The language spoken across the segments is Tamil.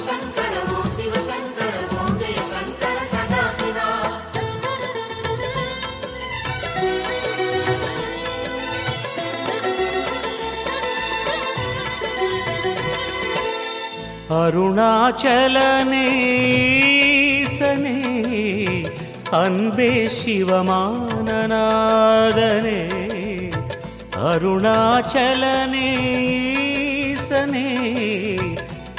சிவசங்கர ஓம் சிவசங்கர ஓம்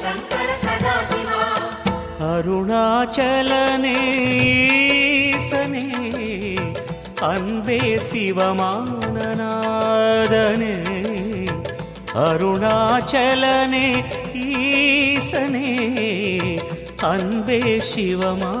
ஓம் ஜெய அருணாச்சலனேசனே அன்பே சிவமானநாதனே அருணாச்சலனே ஈசனே அன்பே சிவமானநாதனே.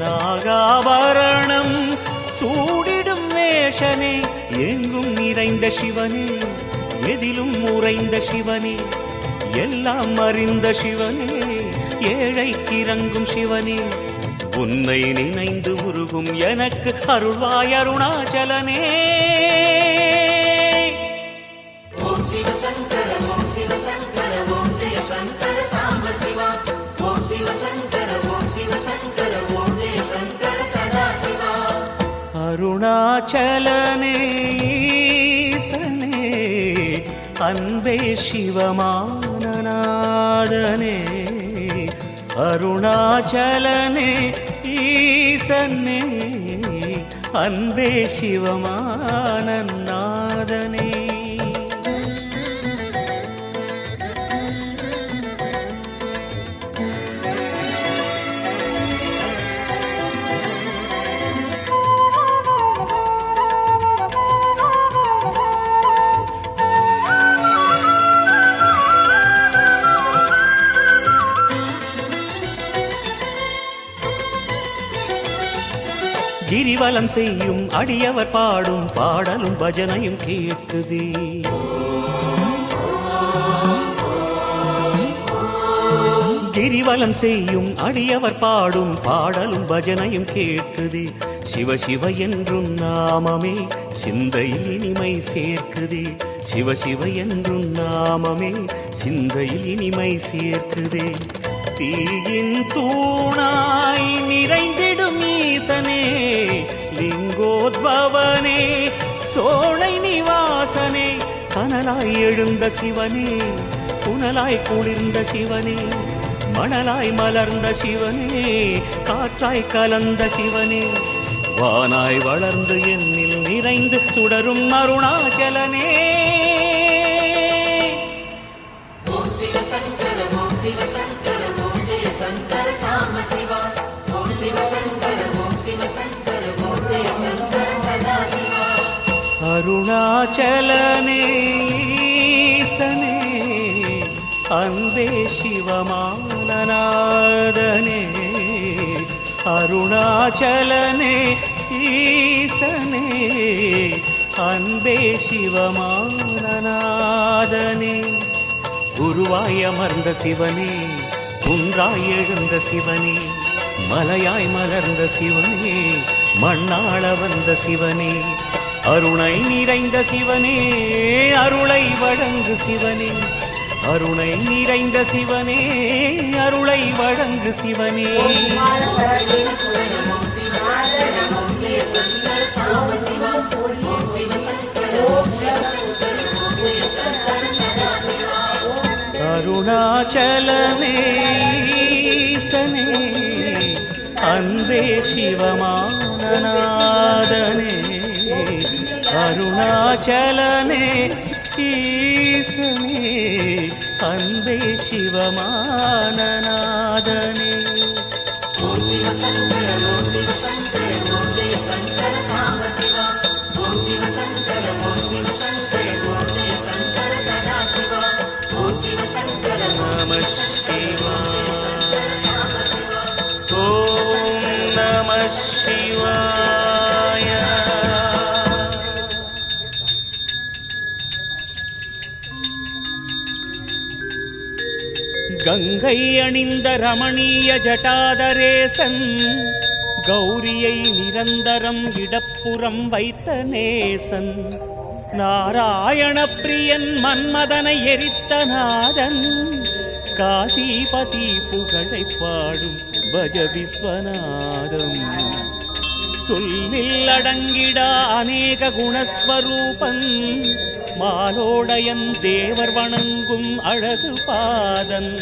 நாகாபரணம் சூடிடும் வேஷனே எங்கும் நிறைந்த சிவனே எதிலும் உறைந்த சிவனே எல்லாம் அறிந்த சிவனே ஏழைக்கு இறங்கும் சிவனே. உன்னை நினைந்து உருகும் எனக்கு அருள்வாய் அருணாச்சலனே. அருணாச்சலனேசனே அன்பே சிவமானநாதனே அருணாச்சலனே ஈசனே அன்பே சிவமானநாதனே. பலம் செய்யும் அடியவர் பாடும் பாடலும் பஜனையும் கேட்குதே கிரிவலம் செய்யும் அடியவர் பாடும் பாடலும் பஜனையும் கேட்குதே சிவ சிவ என்றும் நாமமே சிந்தையில் இனிமை சேர்க்குதே. சிவ சிவ என்றும் நாமமே சிந்தையில் இனிமை சேர்க்குதே. தீயின் தூணாய் நிறைந்திடும் ஈசனே லிங்கோத்பவனே சோழை நிவாசனே கனலாய் எழுந்த சிவனே புனலாய் குளிர்ந்த சிவனே மணலாய் மலர்ந்த சிவனே காற்றாய் கலந்த சிவனே வானாய் வளர்ந்து என்னில் நிறைந்து சுடரும் அருணாச்சலனே. ஓம் சிவசங்கர ஓம் சிவசங்கர ஓம் அருணாச்சலனே ஈசனே அன்பே சிவமானநாதனே அருணாச்சலனே ஈசனே அன்பே சிவமானநாதனே. குருவாய் அமர்ந்த சிவனே குன்றாய் எழுந்த சிவனே மலையாய் மலர்ந்த சிவனே மண்ணாள வந்த சிவனே அருணை நிறைந்த சிவனே அருளை வழங்கு சிவனே அருணை நிறைந்த சிவனே அருளை வழங்கு சிவனே. அருணாச்சலமே ஈசனே அன்பே சிவமானநாதனே அருணாச்சலனே ஈசனே அன்பே சிவமானநாதனே. கங்கை அணிந்த ரமணீய ஜட்டாதரேசன் கௌரியை நிரந்தரம் இடப்புறம் வைத்த நேசன். நாராயண பிரியன் மன்மதனை எரித்த நாதன் காசிபதி புகழை பாடும் பஜ விஸ்வநாதம். சொல்லில் அடங்கிட அநேக குணஸ்வரூபன் மாலோடயன் தேவர் வணங்கும் அழகு பாதன்.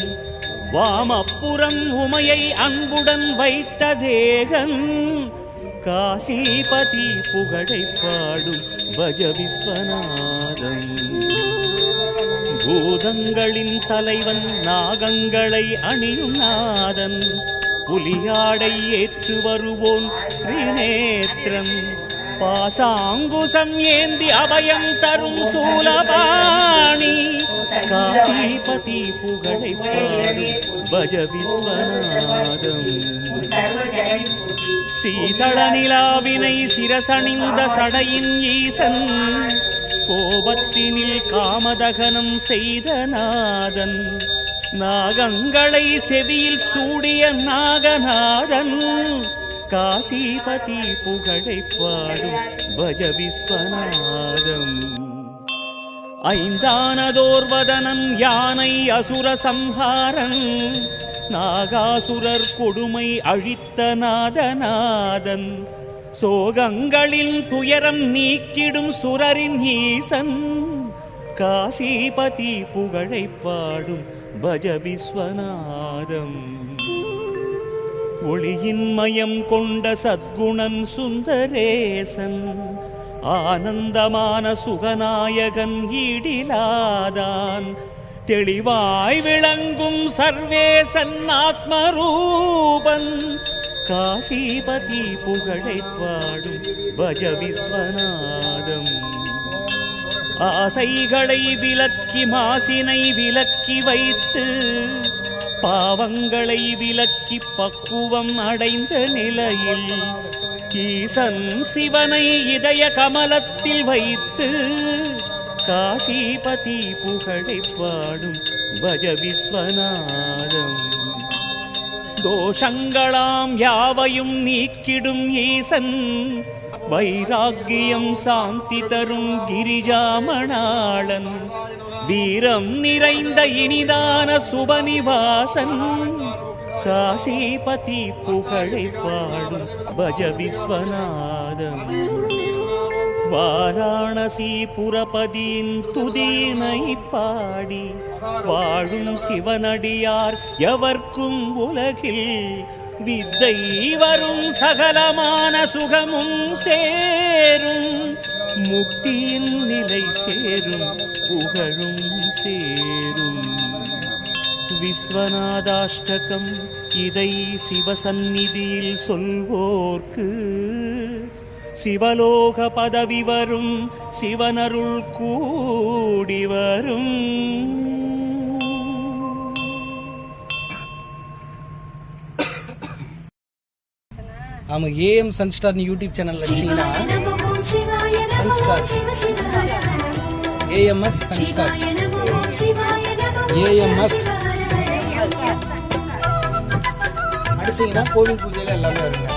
வாமப்புறம் உமையை அன்புடன் வைத்த தேகன். காசிபதி புகழை பாடும் பஜ விஸ்வநாதன். பூதங்களின் தலைவன் நாகங்களை அணியும் நாதன். புலியாடை ஏற்று வருவோன் திரிநேத்திரன். பாசாங்குசம் ஏந்தி அபயம் தரும் சூலபாணி. காசிபதி புகழை பாடும் பஜ விஸ்வநாதம் சீதள நிலாவினை சிரசணிந்த சடையின் ஈசன் கோபத்தினில் காமதகனம் செய்த நாதன். நாகங்களை செவியில் சூடிய நாகநாதன். காசிபதி புகழை பாடும் பஜ விஸ்வநாதம். ஐந்தானதோர்வதனம் யானை அசுர சம்ஹாரன் நாகாசுரர் கொடுமை அழித்த நாதநாதன். சோகங்களின் துயரம் நீக்கிடும் சுரரின் ஈசன். காசிபதி புகழை பாடும் பஜ விஸ்வநாதம். ஒளியின் மயம் கொண்ட சத்குணன் சுந்தரேசன் ஆனந்தமான சுகநாயகன் ஈடிலாதான் தெளிவாய் விளங்கும் சர்வேசன் ஆத்மரூபன் காசிபதி புகழை பாடும் பஜ விஸ்வநாதம் ஆசைகளை விலக்கி மாசினை விலக்கி வைத்து பாவங்களை விலக்கி பக்குவம் அடைந்த நிலையில் ஈசன் சிவனை இதய கமலத்தில் வைத்து காசிபதி புகழை பாடும் பஜ விஸ்வநாதம். தோஷங்களாம் யாவையும் நீக்கிடும் ஈசன் வைராக்கியம் சாந்தி தரும் கிரிஜாமணாளன். வீரம் நிறைந்த இனிதான சுபநிவாசன். காசிபதி புகழை பாடும் பஜ விஸ்வநாதம் வாராணசி புரபதியின் துதியினை பாடி வாழும் சிவனடியார் எவர்க்கும் உலகில் வித்தை வரும் சகலமான சுகமும் சேரும். முக்தியின் நிலை சேரும். புகழும் சேரும். விஸ்வநாதாஷ்டகம் இதை சிவசந்நிதியில் சொல்வோர்க்கு. சிவலோக பதவி வரும் சிவனருள் கூடி வரும். ஆமாம் ஏஎம் சன்ஸ்டார்னு யூடியூப் சேனல் வச்சிங்கன்னா ஏஎம்எஸ் சன்ஸ்டார் ஏஎம்எஸ். அடிச்சிங்கன்னா கோவில் பூஜையில் எல்லாமே வருங்க.